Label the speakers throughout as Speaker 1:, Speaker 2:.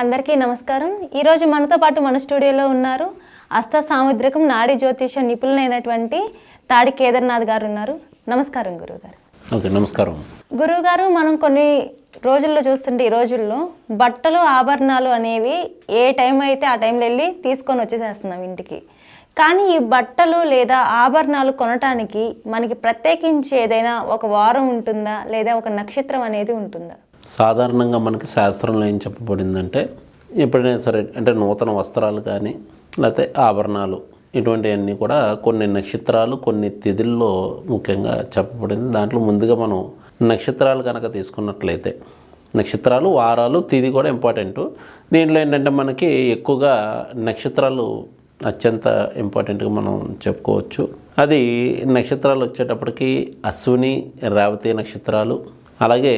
Speaker 1: అందరికీ నమస్కారం. ఈరోజు మనతో పాటు మన స్టూడియోలో ఉన్నారు అస్త సాముద్రికం నాడి జ్యోతిష నిపుణులైనటువంటి తాడి కేదార్నాథ్ గారు ఉన్నారు. నమస్కారం గురువుగారు.
Speaker 2: ఓకే నమస్కారం.
Speaker 1: గురువుగారు మనం కొన్ని రోజుల్లో చూస్తుంటే ఈ రోజుల్లో బట్టలు ఆభరణాలు అనేవి ఏ టైం అయితే ఆ టైంలో వెళ్ళి తీసుకొని వచ్చేసేస్తున్నాం ఇంటికి. కానీ ఈ బట్టలు లేదా ఆభరణాలు కొనటానికి మనకి ప్రత్యేకించి ఏదైనా ఒక వారం ఉంటుందా లేదా ఒక నక్షత్రం అనేది ఉంటుందా?
Speaker 2: సాధారణంగా మనకి శాస్త్రంలో ఏం చెప్పబడిందంటే ఎప్పుడైనా సరే అంటే నూతన వస్త్రాలు కానీ లేకపోతే ఆభరణాలు ఇటువంటివన్నీ కూడా కొన్ని నక్షత్రాలు కొన్ని తిథుల్లో ముఖ్యంగా చెప్పబడింది. దాంట్లో ముందుగా మనం నక్షత్రాలు కనుక తీసుకున్నట్లయితే నక్షత్రాలు వారాలు తిది కూడా ఇంపార్టెంట్ దీంట్లో ఏంటంటే మనకి ఎక్కువగా నక్షత్రాలు అత్యంత ఇంపార్టెంట్గా మనం చెప్పుకోవచ్చు. అది నక్షత్రాలు వచ్చేటప్పటికి అశ్విని రేవతి నక్షత్రాలు అలాగే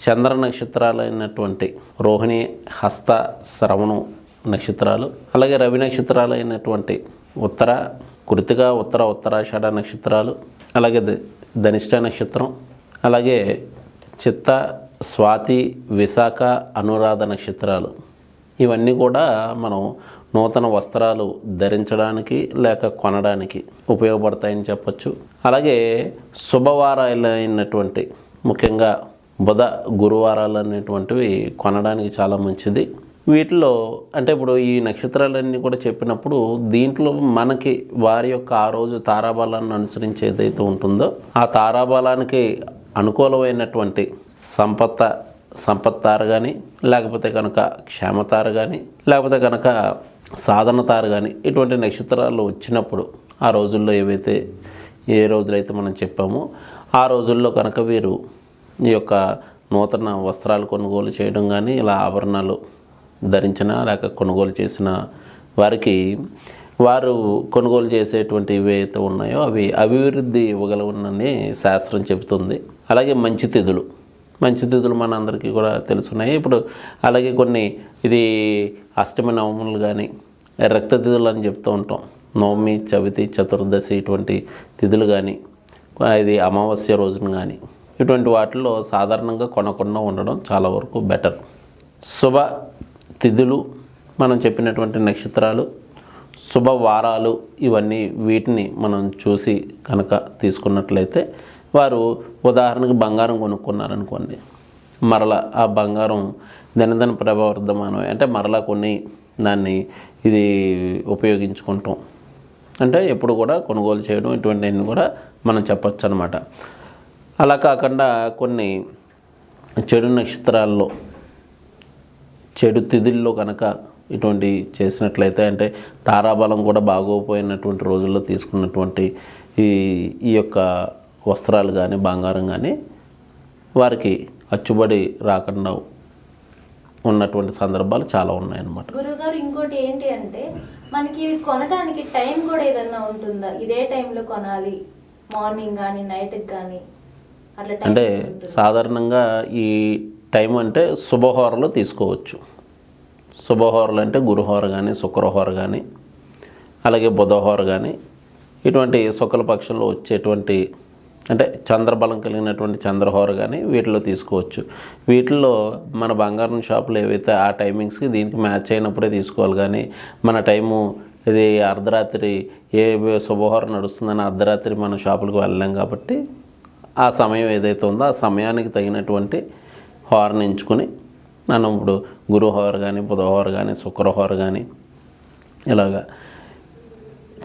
Speaker 2: చంద్ర నక్షత్రాలు అయినటువంటి రోహిణి హస్త శ్రవణం నక్షత్రాలు అలాగే రవి నక్షత్రాలు అయినటువంటి ఉత్తర కృతిక ఉత్తర ఉత్తరాషాఢ నక్షత్రాలు అలాగే ద- ధనిష్ట నక్షత్రం అలాగే చిత్త స్వాతి విశాఖ అనురాధ నక్షత్రాలు. ఇవన్నీ కూడా మనం నూతన వస్త్రాలు ధరించడానికి లేక కొనడానికి ఉపయోగపడతాయని చెప్పచ్చు. అలాగే శుభవారాలు అయినటువంటి ముఖ్యంగా బుధ గురువారాలు అనేటువంటివి కొనడానికి చాలా మంచిది. వీటిలో అంటే ఇప్పుడు ఈ నక్షత్రాలన్నీ కూడా చెప్పినప్పుడు దీంట్లో మనకి వారి యొక్క ఆ రోజు తారాబలాన్ని అనుసరించి ఏదైతే ఉంటుందో ఆ తారాబలానికి అనుకూలమైనటువంటి సంపత్త సంపత్తారు కానీ లేకపోతే కనుక క్షేమతారు కానీ లేకపోతే కనుక సాధనతారు కానీ ఇటువంటి నక్షత్రాలు వచ్చినప్పుడు ఆ రోజుల్లో ఏవైతే ఏ రోజులైతే మనం చెప్పామో ఆ రోజుల్లో కనుక వీరు ఈ యొక్క నూతన వస్త్రాలు కొనుగోలు చేయడం కానీ ఇలా ఆభరణాలు ధరించిన లేక కొనుగోలు చేసిన వారికి వారు కొనుగోలు చేసేటువంటి ఏవైతే ఉన్నాయో అవి అభివృద్ధి ఇవ్వగలవనని శాస్త్రం చెబుతుంది. అలాగే మంచి తిథులు మంచి తిథులు మన అందరికీ కూడా తెలుసున్నాయి. ఇప్పుడు అలాగే కొన్ని ఇది అష్టమి నవములు కానీ రక్త తిథులు అని చెప్తూ ఉంటాం. నవమి చవితి చతుర్దశి ఇటువంటి తిథులు కానీ ఇది అమావాస్య రోజున కానీ ఇటువంటి వాటిల్లో సాధారణంగా కొనకుండా ఉండడం చాలా వరకు బెటర్ శుభ తిథులు మనం చెప్పినటువంటి నక్షత్రాలు శుభవారాలు ఇవన్నీ వీటిని మనం చూసి కనుక తీసుకున్నట్లయితే వారు ఉదాహరణకు బంగారం కొనుక్కున్నారనుకోండి మరలా ఆ బంగారం దినదిన ప్రభావర్ధమానం అంటే మరలా కొన్ని దాన్ని ఇది ఉపయోగించుకుంటాం. అంటే ఎప్పుడు కూడా కొనుగోలు చేయడం ఇటువంటివన్నీ కూడా మనం చెప్పచ్చు అనమాట అలా కాకుండా కొన్ని చెడు నక్షత్రాల్లో చెడు తిథుల్లో కనుక ఇటువంటి చేసినట్లయితే అంటే తారాబలం కూడా బాగోపోయినటువంటి రోజుల్లో తీసుకున్నటువంటి ఈ ఈ యొక్క వస్త్రాలు కానీ బంగారం కానీ వారికి అచ్చుబడి రాకుండా ఉన్నటువంటి సందర్భాలు చాలా ఉన్నాయన్నమాట.
Speaker 1: గురువుగారు ఇంకోటి ఏంటి అంటే మనకి ఇవి కొనడానికి టైం కూడా ఏదన్నా ఉంటుందా? ఇదే టైంలో కొనాలి. మార్నింగ్ కానీ నైట్కి కానీ అట్లా
Speaker 2: అంటే సాధారణంగా ఈ టైం అంటే శుభహోరలో తీసుకోవచ్చు. శుభహోరలు అంటే గురుహోర కానీ శుక్రహోర కానీ అలాగే బుధహోర కానీ ఇటువంటి శుక్ల పక్షంలో వచ్చేటువంటి అంటే చంద్రబలం కలిగినటువంటి చంద్రహోర కానీ వీటిలో తీసుకోవచ్చు. వీటిల్లో మన బంగారం షాపులు ఏవైతే ఆ టైమింగ్స్కి దీనికి మ్యాచ్ అయినప్పుడే తీసుకోవాలి కానీ మన టైము ఇది అర్ధరాత్రి ఏ శుభహోరం నడుస్తుందని అర్ధరాత్రి మన షాపులకు వెళ్ళలేం కాబట్టి ఆ సమయం ఏదైతే ఉందో ఆ సమయానికి తగినటువంటి హార్ని ఎంచుకొని మనం ఇప్పుడు గురుహోర కానీ బుధహోర కానీ శుక్రహోర కానీ ఇలాగా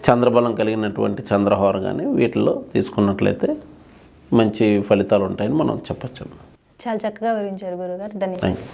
Speaker 2: చంద్రబలం కలిగినటువంటి చంద్రహోర కానీ వీటిల్లో తీసుకున్నట్లయితే మంచి ఫలితాలు ఉంటాయని మనం చెప్పచ్చు.
Speaker 1: చాలా చక్కగా వివరించారు గురుగారు. ధన్యవాదాలు.